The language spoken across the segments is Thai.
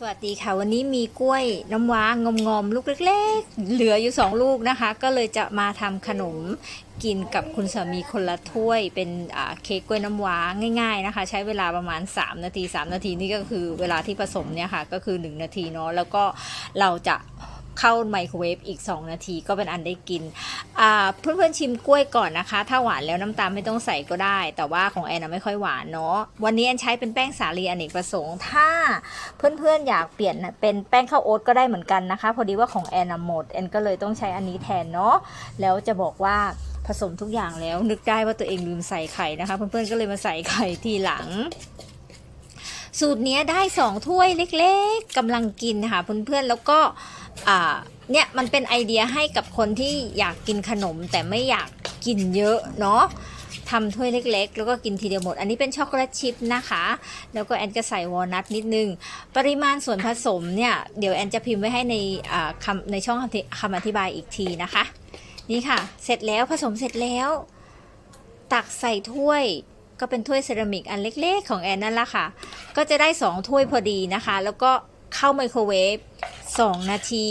สวัสดีค่ะ วันนี้มีกล้วยน้ำว้างอมๆลูกเล็ก ๆ เหลืออยู่สองลูกนะคะ ก็เลยจะมาทำขนมกินกับคุณสามีคนละถ้วยเป็นเค้กกล้วยน้ำว้าง่าย ๆนะคะ ใช้เวลาประมาณ 3 นาที 3 นาทีนี่ก็คือเวลาที่ผสมเนี่ยค่ะ ก็คือ 1 นาทีเนาะแล้วก็เราจะ เข้าไมโครเวฟอีก 2 นาทีก็เป็นอันได้กินอ่าเพื่อนๆชิมกล้วยก่อนนะคะ ถ้าหวานแล้วน้ำตาลไม่ต้องใส่ก็ได้ แต่ว่าของแอนนะไม่ค่อยหวานเนาะวันนี้แอนใช้เป็นแป้งสาลีอเนกประสงค์ถ้า เพื่อนๆอยากเปลี่ยนเป็นแป้งข้าวโอ๊ตก็ได้เหมือนกันนะคะ พอดีว่าของแอนหมดแอนก็เลยต้องใช้อันนี้แทนเนาะแล้วจะบอกว่าผสมทุกอย่างแล้วนึกได้ว่าตัวเองลืมใส่ไข่นะคะ เพื่อนๆก็เลยมาใส่ไข่ทีหลัง สูตรนี้ได้สองถ้วยเล็กๆกำลังกินค่ะเพื่อนๆแล้วก็เนี่ยมันเป็นไอเดียให้กับคนที่อยากกินขนมแต่ไม่อยากกินเยอะเนาะทำถ้วยเล็ก ๆ แล้วก็กินทีเดียวหมด อันนี้เป็นช็อกโกแลตชิพนะคะ แล้วก็แอนก็ใส่วอลนัทนิดนึง ปริมาณส่วนผสมเนี่ย เดี๋ยวแอนจะพิมพ์ไว้ให้ในคำในช่องคำธิคำอธิบายอีกทีนะคะ นี่ค่ะ เสร็จแล้วผสมเสร็จแล้ว ตักใส่ถ้วย ก็เป็นถ้วยเซรามิกอันเล็ก ๆ ของแอนนั่นแหละค่ะ ก็จะได้ 2 ถ้วยพอดีนะคะ แล้วก็เข้าไมโครเวฟ2 นาที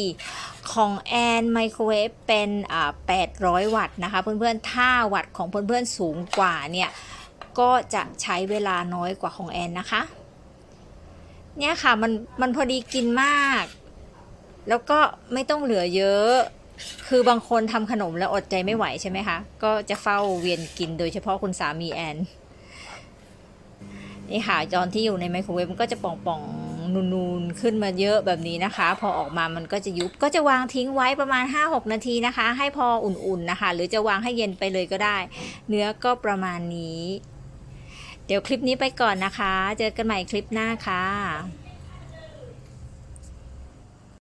ของแอนไมโครเวฟเป็นอ่า800 วัตต์นะคะ เพื่อนๆ ถ้าวัตต์ของเพื่อนๆ สูงกว่าเนี่ย ก็จะใช้เวลาน้อยกว่าของแอนนะคะ เนี่ยค่ะ มันมันพอดีกินมาก แล้วก็ไม่ต้องเหลือเยอะคือบางคนทำขนมแล้วอดใจไม่ไหวใช่ไหมคะ ก็จะเฝ้าเวียนกินโดยเฉพาะคุณสามีแอน นี่ค่ะตอนที่อยู่ในไมโครเวฟมันก็จะป่องๆนูนๆขึ้นมาเยอะแบบนี้นะคะ พอออกมามันก็จะยุบก็จะวางทิ้งไว้ประมาณ 5-6 นาทีนะคะ ให้พออุ่นๆนะคะ หรือจะวางให้เย็นไปเลยก็ได้ เนื้อก็ประมาณนี้ เดี๋ยวคลิปนี้ไปก่อนนะคะ เจอกันใหม่คลิปหน้าค่ะ